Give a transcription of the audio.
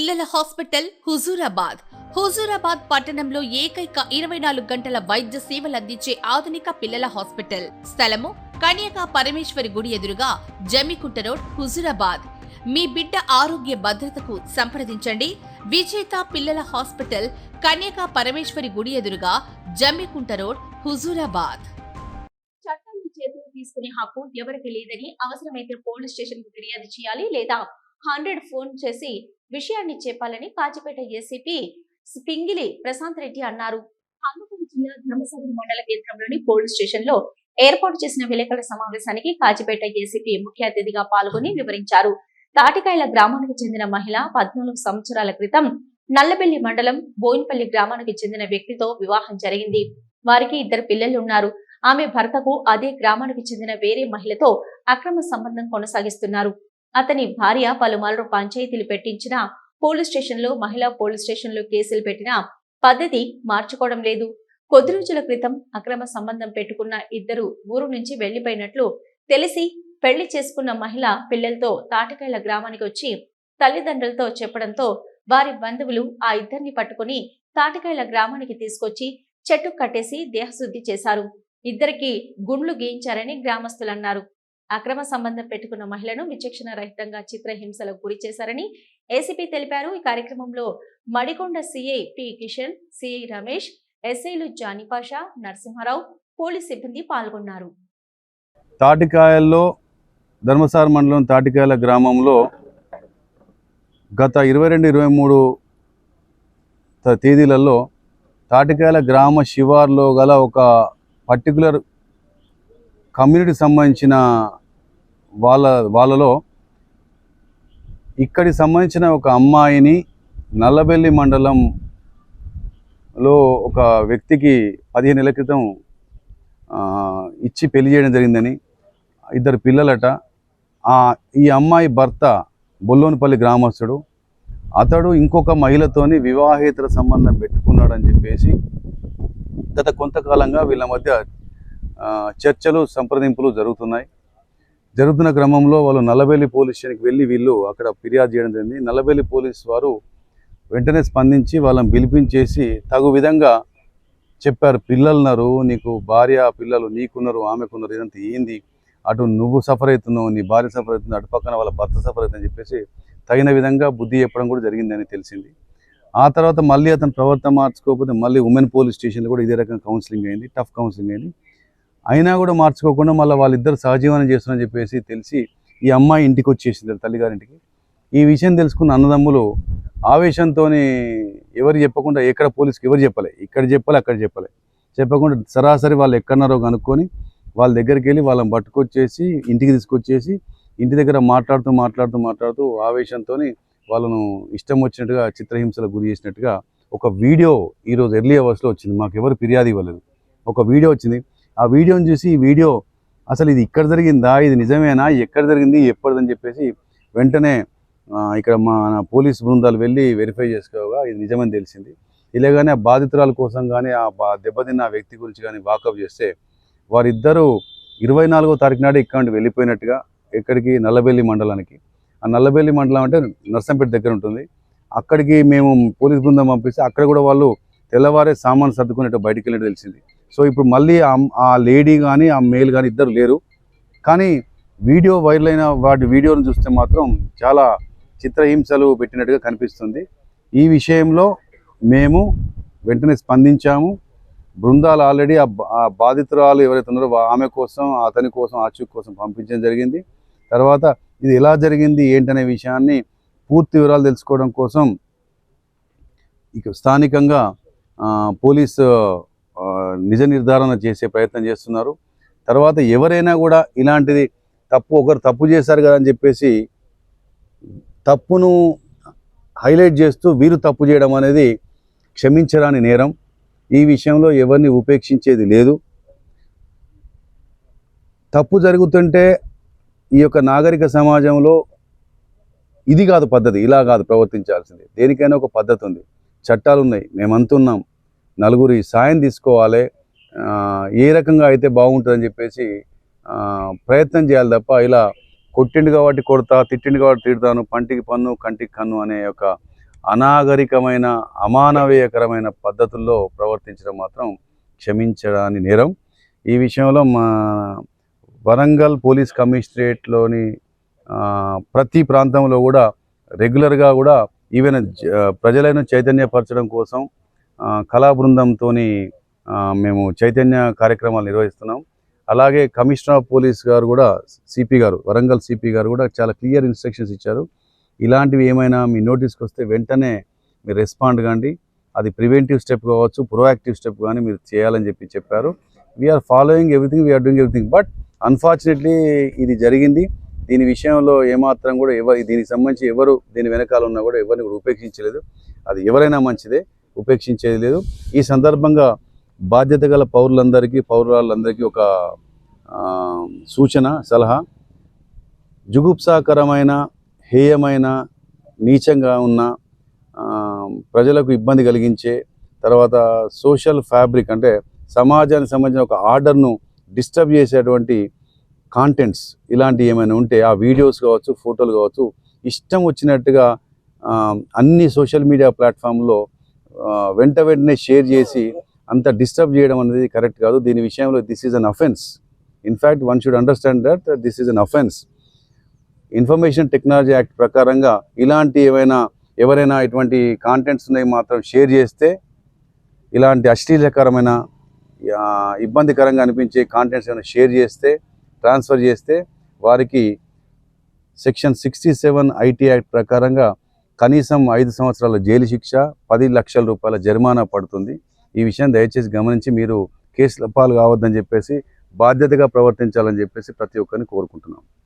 పిల్లల హాస్పిటల్ హుజూరాబాద్. హుజూరాబాద్ పట్టణంలో ఏకైక ఇరవై నాలుగు గంటల వైద్య సేవలు అందించే ఆధునిక పిల్లల హాస్పిటల్. స్థలము కన్యకా పరమేశ్వరి గుడి ఎదురుగా జమికుంట రోడ్ హుజూరాబాద్. మీ బిడ్డ ఆరోగ్య భద్రతకు సంప్రదించండి. విజేత పిల్లల హాస్పిటల్ కన్యకా పరమేశ్వరి గుడి ఎదురుగా జమ్మికుంట రోడ్ హుజూరాబాద్. చట్టాన్ని చేతులు తీసుకునే హక్కు ఎవరికి లేదని అవసరమైతే పోలీస్ స్టేషన్కు ఫిర్యాదు చేయాలి లేదా హండ్రెడ్ ఫోన్ చేసి విషయాన్ని చెప్పాలని కాచిపేట ఏసీపీ పింగిలి ప్రశాంత్ రెడ్డి అన్నారు. అనంతపురం జిల్లా ధర్మసాగర్ మండల కేంద్రంలోని పోలీస్ స్టేషన్లో ఏర్పాటు చేసిన విలేకరుల సమావేశానికి కాచిపేట ఏసీపీ ముఖ్య అతిథిగా పాల్గొని వివరించారు. తాటికాయల గ్రామానికి చెందిన మహిళ పద్నాలుగు సంవత్సరాల క్రితం నల్లబెల్లి మండలం బోయిన్పల్లి గ్రామానికి చెందిన వ్యక్తితో వివాహం జరిగింది. వారికి ఇద్దరు పిల్లలు ఉన్నారు. ఆమె భర్తకు అదే గ్రామానికి చెందిన వేరే మహిళతో అక్రమ సంబంధం కొనసాగిస్తున్నారు. అతని భార్య పలుమార్లు పంచాయతీలు పెట్టించిన పోలీస్ స్టేషన్లో మహిళా పోలీస్ స్టేషన్లో కేసులు పెట్టిన పద్ధతి మార్చుకోవడం లేదు. కొద్ది రోజుల క్రితం అక్రమ సంబంధం పెట్టుకున్న ఇద్దరు ఊరు నుంచి వెళ్ళిపోయినట్లు తెలిసి పెళ్ళి చేసుకున్న మహిళ పిల్లలతో తాటికాయల గ్రామానికి వచ్చి తల్లిదండ్రులతో చెప్పడంతో వారి బంధువులు ఆ ఇద్దరిని పట్టుకుని తాటికాయల గ్రామానికి తీసుకొచ్చి చెట్టు కట్టేసి దేహశుద్ధి చేశారు. ఇద్దరికి గుండ్లు గీయించారని గ్రామస్తులన్నారు అక్రమ సంబంధం పెట్టుకున్న మహిళను విచక్షణ రహితంగా చిత్రహింసలకు గురి చేశారని ఏసీపీ తెలిపారు. ఈ కార్యక్రమంలో Madikonda CI P Kishan CI Ramesh ఎస్ఐలు జానిపాషా నరసింహారావు పోలీస్ సిబ్బంది పాల్గొన్నారు. తాటికాయల్లో ధర్మసార మండలం తాటికాయల గ్రామంలో గత ఇరవై రెండు ఇరవై మూడు త- తేదీలలో తాటికాయల గ్రామ శివార్లో గల ఒక పర్టికులర్ కమ్యూనిటీకి సంబంధించిన వాళ్ళ వాళ్ళలో ఇక్కడికి సంబంధించిన ఒక అమ్మాయిని నల్లబెల్లి మండలంలో ఒక వ్యక్తికి పదిహేను నెలల క్రితం ఇచ్చి పెళ్ళి చేయడం జరిగిందని ఇద్దరు పిల్లలట. ఈ అమ్మాయి భర్త బొల్లోనిపల్లి గ్రామస్తుడు. అతడు ఇంకొక మహిళతోని వివాహేతర సంబంధం పెట్టుకున్నాడని చెప్పేసి గత కొంతకాలంగా వీళ్ళ మధ్య చర్చలు సంప్రదింపులు జరుగుతున్నాయి. జరుగుతున్న క్రమంలో వాళ్ళు నల్లబెల్లి పోలీస్ స్టేషన్కి వెళ్ళి వీళ్ళు అక్కడ ఫిర్యాదు చేయడం జరిగింది. నల్లబెల్లి పోలీస్ వారు వెంటనే స్పందించి వాళ్ళని పిలిపించేసి తగు విధంగా చెప్పారు. పిల్లలున్నారు నీకు భార్య పిల్లలు నీకున్నారు ఆమెకున్నారు ఇదంతా ఏంది? అటు నువ్వు సఫర్ అవుతున్నావు నీ భార్య సఫర్ అవుతుంది అటు పక్కన వాళ్ళ భర్త సఫర్ అవుతుందని చెప్పేసి తగిన విధంగా బుద్ధి చెప్పడం కూడా జరిగిందని తెలిసింది. ఆ తర్వాత మళ్ళీ అతను ప్రవర్తన మార్చుకోకపోతే మళ్ళీ ఉమెన్ పోలీస్ స్టేషన్లో కూడా ఇదే రకంగా కౌన్సిలింగ్ అయింది టఫ్ కౌన్సిలింగ్ అయింది. అయినా కూడా మార్చుకోకుండా మళ్ళీ వాళ్ళిద్దరు సహజీవనం చేస్తున్నారని చెప్పేసి తెలిసి ఈ అమ్మాయి ఇంటికి వచ్చేసింది తల్లిగారింటికి. ఈ విషయం తెలుసుకున్న అన్నదమ్ములు ఆవేశంతో ఎవరు చెప్పకుండా ఎక్కడ పోలీస్కి ఎవరు చెప్పలే. ఇక్కడ చెప్పాలి అక్కడ చెప్పలే. చెప్పకుండా సరాసరి వాళ్ళు ఎక్కడన్నారో కనుక్కొని వాళ్ళ దగ్గరికి వెళ్ళి వాళ్ళని పట్టుకొచ్చేసి ఇంటికి తీసుకొచ్చేసి ఇంటి దగ్గర మాట్లాడుతూ మాట్లాడుతూ మాట్లాడుతూ ఆవేశంతో వాళ్ళను ఇష్టం వచ్చినట్టుగా చిత్రహింసలకు గురి చేసినట్టుగా ఒక వీడియో ఈరోజు ఎర్లీ అవర్స్లో వచ్చింది. మాకు ఎవరు ఫిర్యాదు ఇవ్వలేదు. ఒక వీడియో వచ్చింది. ఆ వీడియోని చూసి ఈ వీడియో అసలు ఇది ఇక్కడ జరిగిందా? ఇది నిజమేనా? ఎక్కడ జరిగింది? ఎప్పటిదని చెప్పేసి వెంటనే ఇక్కడ మన పోలీస్ బృందాలు వెళ్ళి వెరిఫై చేసుకోగా ఇది నిజమని తెలిసింది. ఇలాగానే ఆ బాధితురాల కోసం కానీ ఆ బా- దెబ్బతిన్న వ్యక్తి గురించి కానీ వాకప్ చేస్తే వారిద్దరూ ఇరవై నాలుగో తారీఖు నాడు ఇక్కడ నుండి వెళ్ళిపోయినట్టుగా ఎక్కడికి? నల్లబెల్లి మండలానికి. ఆ నల్లబెల్లి మండలం అంటే నర్సంపేట దగ్గర ఉంటుంది. అక్కడికి మేము పోలీస్ బృందం పంపిస్తే అక్కడ కూడా వాళ్ళు తెల్లవారే సామాన్ సర్దుకునేట్టు బయటికి వెళ్ళినట్టు తెలిసింది. సో ఇప్పుడు మళ్ళీ ఆ- లేడీ కానీ ఆ మేల్ కానీ ఇద్దరు లేరు. కానీ వీడియో వైరల్ అయిన వాటి వీడియోను చూస్తే మాత్రం చాలా చిత్రహింసలు పెట్టినట్టుగా కనిపిస్తుంది. ఈ విషయంలో మేము వెంటనే స్పందించాము. బృందాలు ఆల్రెడీ ఆ బా- బాధితురాలు ఎవరైతే ఉన్నారో ఆమె కోసం అతని కోసం ఆచూక్ కోసం పంపించడం జరిగింది. తర్వాత ఇది ఎలా జరిగింది ఏంటనే విషయాన్ని పూర్తి వివరాలు తెలుసుకోవడం కోసం ఇక స్థానికంగా పోలీస్ పోలీసు నిజ నిర్ధారణ చేసే ప్రయత్నం చేస్తున్నారు. తర్వాత ఎవరైనా కూడా ఇలాంటిది తప్పు ఒకరు తప్పు చేశారు కదా అని చెప్పేసి తప్పును హైలైట్ చేస్తూ వీరు తప్పు చేయడం అనేది క్షమించరాని నేరం. ఈ విషయంలో ఎవరిని ఉపేక్షించేది లేదు. తప్పు జరుగుతుంటే ఈ యొక్క నాగరిక సమాజంలో ఇది కాదు పద్ధతి ఇలా కాదు ప్రవర్తించాల్సింది. దేనికైనా ఒక పద్ధతి ఉంది. చట్టాలు ఉన్నాయి. మేమంతున్నాం. నలుగురి సాయం తీసుకోవాలి. ఏ రకంగా అయితే బాగుంటుందని చెప్పేసి ప్రయత్నం చేయాలి తప్ప ఇలా కొట్టిండు కాబట్టి కొడతా తిట్టిండు కాబట్టి తిడతాను పంటికి పన్ను కంటికి కన్ను అనే ఒక అనాగరికమైన అమానవీయకరమైన పద్ధతుల్లో ప్రవర్తించడం మాత్రం క్షమించడాని నేరం. ఈ విషయంలో మా వరంగల్ పోలీస్ కమిషనరేట్లోని ప్రతి ప్రాంతంలో కూడా రెగ్యులర్గా కూడా ఈవెన్ ప్రజలను చైతన్యపరచడం కోసం కళా బృందంతో మేము చైతన్య కార్యక్రమాలు నిర్వహిస్తున్నాం. అలాగే కమిషనర్ ఆఫ్ పోలీస్ గారు కూడా సిపి గారు వరంగల్ సిపి గారు కూడా చాలా క్లియర్ ఇన్స్ట్రక్షన్స్ ఇచ్చారు. ఇలాంటివి ఏమైనా మీ నోటీస్కి వస్తే వెంటనే మీరు రెస్పాండ్ కాండి. అది ప్రివెంటివ్ స్టెప్ కావచ్చు ప్రొయాక్టివ్ స్టెప్ కానీ మీరు చేయాలని చెప్పి చెప్పారు. We're following everything we're doing everything but unfortunately ఇది జరిగింది. దీని విషయంలో ఏమాత్రం కూడా ఎవరు దీనికి సంబంధించి ఎవరు దీని వెనకాల ఉన్నా కూడా ఎవరిని కూడా ఉపేక్షించలేదు. అది ఎవరైనా మంచిదే. ఉపేక్షించేది లేదు. ఈ సందర్భంగా బాధ్యత గల పౌరులందరికీ పౌరులందరికీ ఒక సూచన సలహా. జుగుప్సాకరమైన హేయమైన నీచంగా ఉన్న ప్రజలకు ఇబ్బంది కలిగించే తర్వాత సోషల్ ఫ్యాబ్రిక్ అంటే సమాజానికి సంబంధించిన ఒక ఆర్డర్ను డిస్టర్బ్ చేసేటువంటి కాంటెంట్స్ ఇలాంటివి ఏమైనా ఉంటే ఆ వీడియోస్ కావచ్చు ఫోటోలు కావచ్చు ఇష్టం వచ్చినట్టుగా అన్ని సోషల్ మీడియా ప్లాట్ఫామ్లో వెంట వెంటనే షేర్ చేసి అంత డిస్టర్బ్ చేయడం అనేది కరెక్ట్ కాదు. దీని విషయంలో this is an offence in fact one should understand that this is an offence information technology act ప్రకారంగా ఇలాంటి ఏమైనా ఎవరైనా ఇటువంటి కాంటెంట్స్ ఉన్నాయి మాత్రం షేర్ చేస్తే ఇలాంటి అశ్లీలకరమైన ఇబ్బందికరంగా అనిపించే కాంటెంట్స్ ఏమైనా షేర్ చేస్తే ట్రాన్స్ఫర్ చేస్తే వారికి section sixty seven IT act ప్రకారంగా కనీసం ఐదు సంవత్సరాల జైలు శిక్ష పది లక్షల రూపాయల జరిమానా పడుతుంది. ఈ విషయం దయచేసి గమనించి మీరు కేసుల పాలు కావద్దని చెప్పేసి బాధ్యతగా ప్రవర్తించాలని చెప్పేసి ప్రతి ఒక్కరిని కోరుకుంటున్నాం.